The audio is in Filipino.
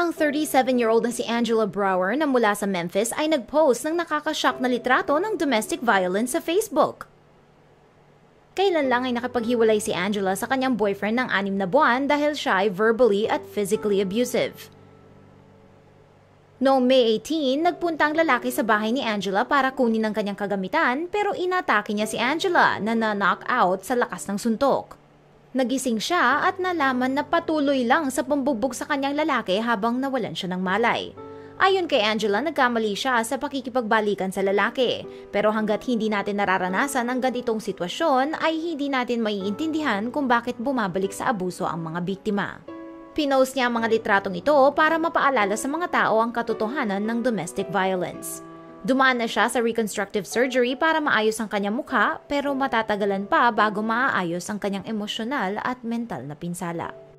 Ang 37-year-old na si Angela Brower na mula sa Memphis ay nag-post ng nakakashock na litrato ng domestic violence sa Facebook. Kailan lang ay nakapaghiwalay si Angela sa kanyang boyfriend ng anim na buwan dahil siya ay verbally at physically abusive. Noong May 18, nagpunta ang lalaki sa bahay ni Angela para kunin ang kanyang kagamitan pero inatake niya si Angela na na-knock out sa lakas ng suntok. Nagising siya at nalaman na patuloy lang sa pambugbog sa kanyang lalaki habang nawalan siya ng malay. Ayon kay Angela, nagkamali siya sa pakikipagbalikan sa lalaki. Pero hanggat hindi natin nararanasan ang ganitong sitwasyon ay hindi natin maiintindihan kung bakit bumabalik sa abuso ang mga biktima. Pinost niya ang mga litratong ito para mapaalala sa mga tao ang katotohanan ng domestic violence. Dumaan na siya sa reconstructive surgery para maayos ang kanyang mukha pero matatagalan pa bago maaayos ang kanyang emosyonal at mental na pinsala.